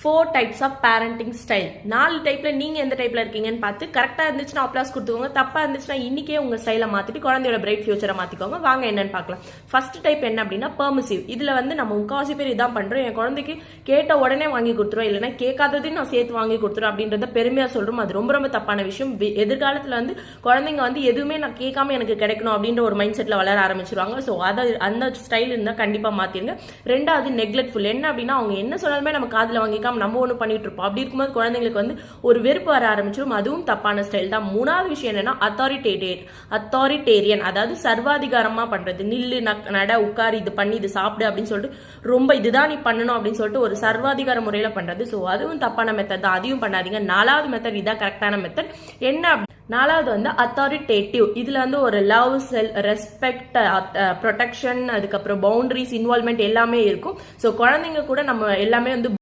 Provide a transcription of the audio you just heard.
Four types of parenting style நாலு டைப்ல நீங்க எந்த டைப்ல இருக்கீங்கன்னு பார்த்து கரெக்டா இருந்துச்சுன்னா அப்ளாஸ் கொடுத்துக்கோங்க. தப்பா இருந்துச்சுன்னா இன்னைக்கே உங்க ஸ்டைலை மாத்திட்டு குழந்தையோட பிரைட் ஃபியூச்சரை மாத்திக்கோங்க. வாங்க என்னன்னு பார்க்கலாம். ஃபர்ஸ்ட் டைப் என்ன அப்படின்னா பெர்மிசிவ் இதுல வந்து நம்ம முக்காவாசி பேர் இதான் பண்றோம். என் குழந்தைக்கு கேட்ட உடனே வாங்கி கொடுத்துரும். இல்லைனா கேட்காததையும் நான் சேர்த்து வாங்கி கொடுத்துரும் அப்படின்றத பெருமையா சொல்றோம். அது ரொம்ப ரொம்ப தப்பான விஷயம். எதிர்காலத்தில் எதிர்காலத்துல வந்து குழந்தைங்க வந்து எதுவுமே நான் கேட்காம எனக்கு கிடைக்கணும் அப்படின்ற ஒரு மைண்ட் செட்ல வளர ஆரம்பிச்சிருவாங்க. ஸோ அதை அந்த ஸ்டைல் இருந்தால் கண்டிப்பா மாத்திருங்க. ரெண்டாவது நெக்லெக்ட்ஃபுல் என்ன அப்படின்னா அவங்க என்ன சொன்னாலுமே நம்ம காதில் வாங்கிக்க வாங்கிக்காம நம்ம ஒன்று பண்ணிட்டு இருப்போம். அப்படி இருக்கும்போது குழந்தைங்களுக்கு வந்து ஒரு வெறுப்பு வர ஆரம்பிச்சிடும் அதுவும் தப்பான ஸ்டைல் தான். மூணாவது விஷயம் என்னன்னா அத்தாரிட்டேரியன் அத்தாரிட்டேரியன் அதாவது சர்வாதிகாரமாக பண்றது. நில்லு நக்- நட உட்கார் இது பண்ணி இது சாப்பிடு அப்படின்னு சொல்லிட்டு ரொம்ப இதுதான் நீ பண்ணணும் அப்படின்னு சொல்லிட்டு ஒரு சர்வாதிகார முறையில் பண்ணுறது ஸோ அதுவும் தப்பான மெத்தட் தான். அதையும் பண்ணாதீங்க. நாலாவது மெத்தட் இதான் கரெக்டான மெத்தட் என்ன நாலாவது வந்து அத்தாரிட்டேட்டிவ் இதில் வந்து ஒரு லவ் செல் ரெஸ்பெக்ட் ப்ரொடெக்ஷன் அதுக்கப்புறம் பவுண்டரிஸ் இன்வால்மெண்ட் எல்லாமே இருக்கும். ஸோ குழந்தைங்க கூட நம்ம எல்லாமே வந்து